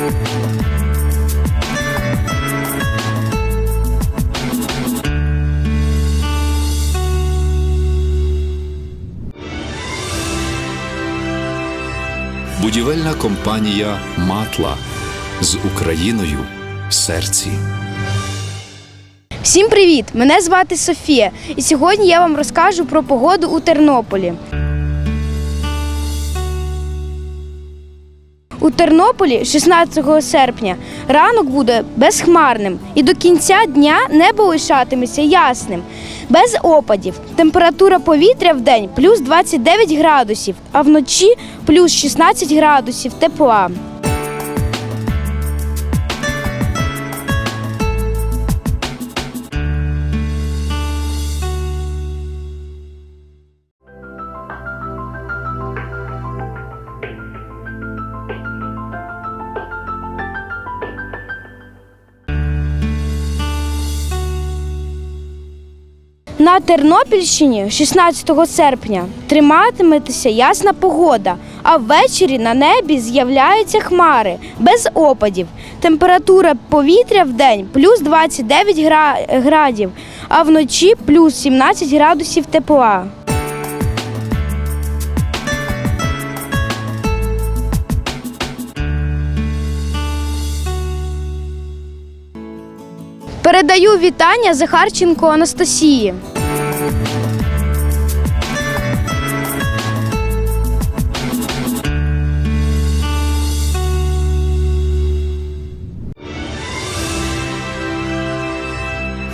Будівельна компанія Матла з Україною в серці. Всім привіт! Мене звати Софія, і сьогодні я вам розкажу про погоду у Тернополі. У Тернополі 16 серпня ранок буде безхмарним і до кінця дня небо лишатиметься ясним, без опадів. Температура повітря в день плюс 29 градусів, а вночі плюс 16 градусів тепла. На Тернопільщині 16 серпня триматиметься ясна погода, а ввечері на небі з'являються хмари без опадів. Температура повітря в день плюс 29 гра- градів, а вночі плюс 17 градусів тепла. Передаю вітання Захарченко Анастасії.